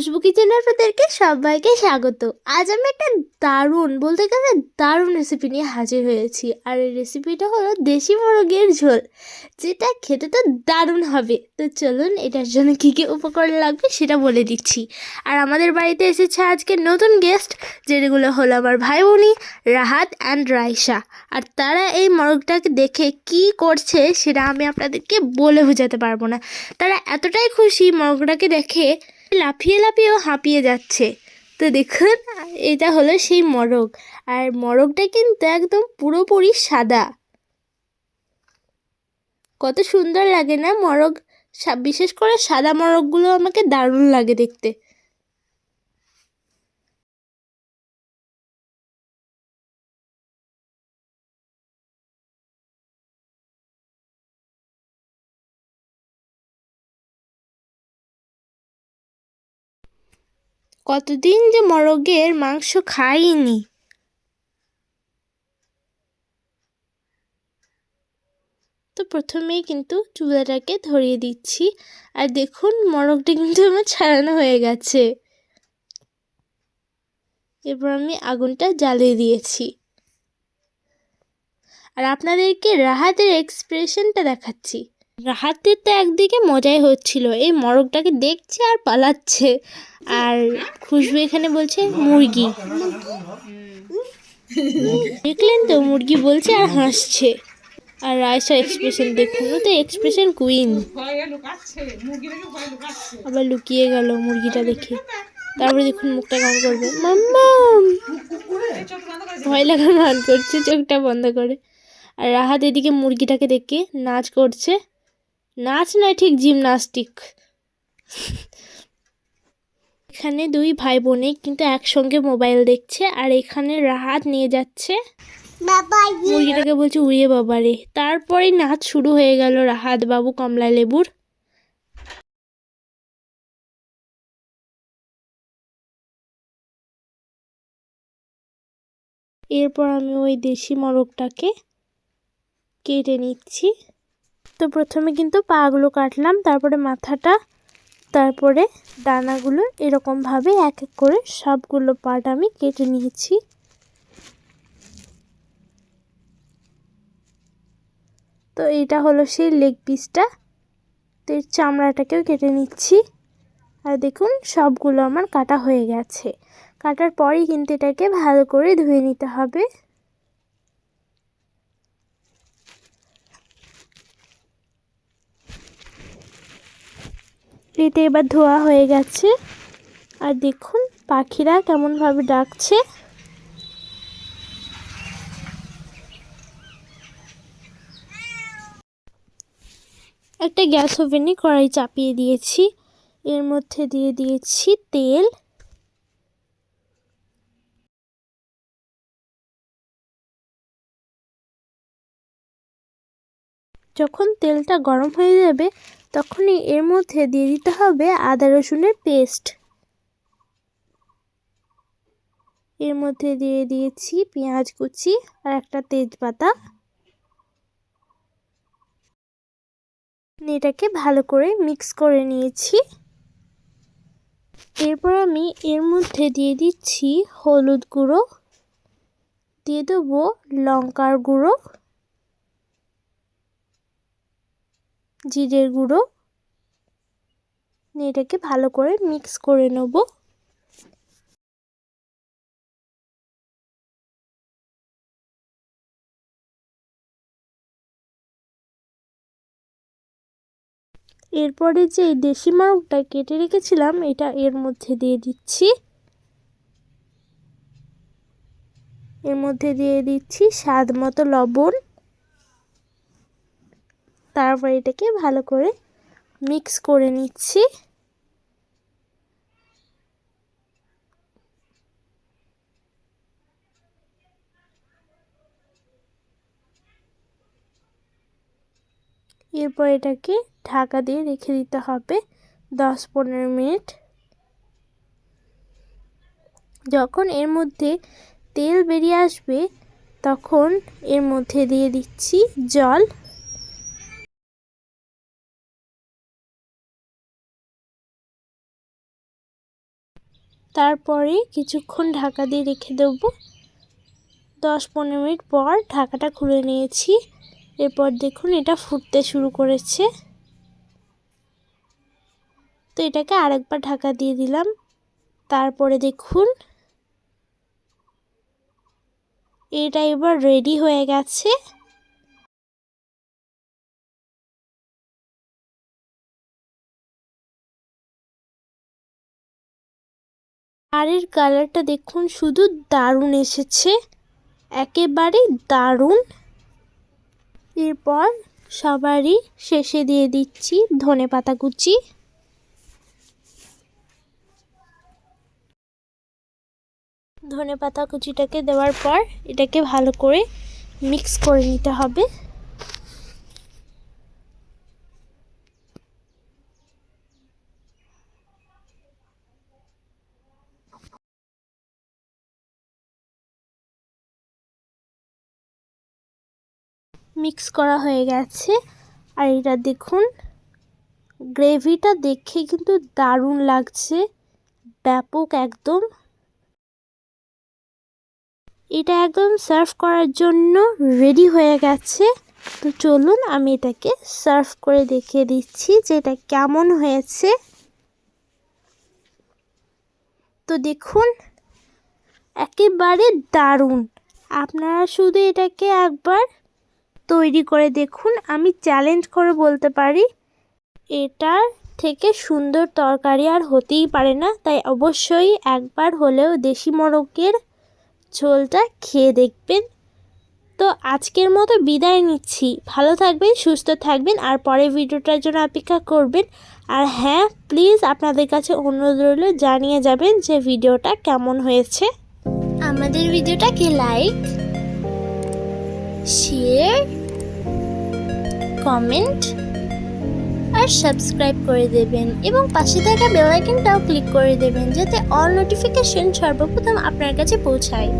খুশবু কিচেনে আপনাদেরকে সবাইকে স্বাগত। আজ আমি একটা দারুণ, বলতে গেলে দারুণ রেসিপি নিয়ে হাজির হয়েছি। আর এই রেসিপিটা হলো দেশি মোরগের ঝোল, যেটা খেতে তো দারুণ হবে। তো চলুন, এটার জন্য কী কী উপকরণ লাগবে সেটা বলে দিচ্ছি। আর আমাদের বাড়িতে এসেছে আজকে নতুন গেস্ট যেগুলো হলো আমার ভাই বোনি রাহাত অ্যান্ড রাইসা আর তারা এই মোরগটাকে দেখে কি করছে সেটা আমি আপনাদেরকে বলে বোঝাতে পারব না। তারা এতটাই খুশি মোরগটাকে দেখে লাফিয়ে লাফিয়েও হাঁপিয়ে যাচ্ছে। তো দেখুন, এটা হলো সেই মোরগ। আর মোরগটা কিন্তু একদম পুরোপুরি সাদা। কত সুন্দর লাগে না মোরগ? সা- বিশেষ করে সাদা মোরগগুলো আমাকে দারুণ লাগে দেখতে। কতদিন যে মোরগের মাংস খাইনি। তো প্রথমেই কিন্তু চুলাটাকে ধরিয়ে দিচ্ছি। আর দেখুন, মোরগটা কিন্তু আমার ছাড়ানো হয়ে গেছে। এরপর আমি আগুনটা জ্বালিয়ে দিয়েছি। আর আপনাদেরকে রাহাতের এক্সপ্রেশনটা দেখাচ্ছি। রাহাতের তো একদিকে মজাই হচ্ছিল। এই মোরগটাকে দেখছে আর পালাচ্ছে। আর খুশবু এখানে বলছে, মুরগি। দেখলেন তো, মুরগি বলছে আর হাসছে। আর রায়সার এক্সপ্রেশন দেখুন, ও তো এক্সপ্রেশন কুইন আবার লুকিয়ে গেল মুরগিটা দেখে। তারপরে দেখুন মুখটা কেমন করবে। মাম্মাম ভয় লাগার ভান করছে, চোখটা বন্ধ করে। আর রাহাত এদিকে মুরগিটাকে দেখে নাচ করছে। নাচ নয় ঠিক জিমনাস্টিক এখানে দুই ভাই বোনে কিন্তু একসঙ্গে মোবাইল দেখছে আর এখানে রাহাত নিয়ে যাচ্ছে। মুরগিটাকে বলছে উড়িয়ে বাবারে তারপরেই নাচ শুরু হয়ে গেল রাহাত বাবু কমলা লেবুর এরপর আমি ওই দেশি মোরগটাকে কেটে নিচ্ছি। তো প্রথমে কিন্তু পাগুলো কাটলাম, তারপরে মাথাটা, তারপরে ডানাগুলো এরকমভাবে এক এক করে সবগুলো পার্ট আমি কেটে নিয়েছি। তো এটা হলো সেই লেগ পিসটা তো এর চামড়াটাকেও কেটে নিচ্ছি। আর দেখুন, সবগুলো আমার কাটা হয়ে গেছে। কাটার পরেই কিন্তু এটাকে ভালো করে ধুয়ে নিতে হবে। এটা এবার ধোয়া হয়ে গেছে। আর দেখুন পাখিরা কেমনভাবে ডাকছে। একটা গ্যাস ওভেনে কড়াই চাপিয়ে দিয়েছি। এর মধ্যে দিয়ে দিয়েছি তেল। যখন তেলটা গরম হয়ে যাবে, তখনই এর মধ্যে দিয়ে দিতে হবে আদা রসুনের পেস্ট। এর মধ্যে দিয়ে দিয়েছি পেঁয়াজ কুচি আর একটা তেজপাতা। এটাকে ভালো করে মিক্স করে নিয়েছি। এরপর আমি এর মধ্যে দিয়ে দিচ্ছি হলুদ গুঁড়ো, দিয়ে দেবো লঙ্কার গুঁড়ো। জিরের গুঁড়ো। এটাকে ভালো করে মিক্স করে নেব। এরপরে যে দেশি মারকটা কেটে রেখেছিলাম, এটা এর মধ্যে দিয়ে দিচ্ছি। এর মধ্যে দিয়ে দিচ্ছি স্বাদ মতো লবণ। তারপর এটাকে ভালো করে মিক্স করে নিচ্ছি। এরপর এটাকে ঢাকা দিয়ে রেখে দিতে হবে দশ পনেরো মিনিট। যখন এর মধ্যে তেল বেরিয়ে আসবে, তখন এর মধ্যে দিয়ে দিচ্ছি জল। তারপরে কিছুক্ষণ ঢাকা দিয়ে রেখে দেবো। দশ পনেরো মিনিট পর ঢাকাটা খুলে নিয়েছি। এরপর দেখুন এটা ফুটতে শুরু করেছে। তো এটাকে আরেকবার ঢাকা দিয়ে দিলাম। তারপরে দেখুন, এটা এবার রেডি হয়ে গেছে। এর কালারটা দেখুন, শুধু দারুণ এসেছে। একেবারে দারুণ। এরপর সবারই শেষে দিয়ে দিচ্ছি ধনে পাতা কুচি। ধনে পাতা কুচিটাকে দেওয়ার পর এটাকে ভালো করে মিক্স করে নিতে হবে। মিক্স করা হয়ে গেছে। আর এটা দেখুন, গ্রেভিটা দেখে কিন্তু দারুণ লাগছে, ব্যাপক একদম। এটা একদম সার্ভ করার জন্য রেডি হয়ে গেছে। তো চলুন, আমি এটাকে সার্ভ করে দেখিয়ে দিচ্ছি যে এটা কেমন হয়েছে। তো দেখুন, একেবারে দারুণ। আপনারা শুধু এটাকে একবার তৈরি করে দেখুন, আমি চ্যালেঞ্জ করে বলতে পারি। এটার থেকে সুন্দর তরকারি আর হতেই পারে না, তাই অবশ্যই একবার হলেও দেশি মোরগের ঝোলটা খেয়ে দেখবেন। তো আজকের মতো বিদায় নিচ্ছি। ভালো থাকবেন, সুস্থ থাকবেন, আর পরে ভিডিওটার জন্য অপেক্ষা করবেন। আর হ্যাঁ প্লিজ আপনাদের কাছে অনুরোধ রইল, জানিয়ে যাবেন যে ভিডিওটা কেমন হয়েছে। আমাদের ভিডিওটাকে লাইক শেয়ার কমেন্ট আর সাবস্ক্রাইব করে দেবেন এবং পাশে থাকা বেল আইকনটাও ক্লিক করে দেবেন যাতে অল নোটিফিকেশন সর্বপ্রথম আপনার কাছে পৌঁছায়।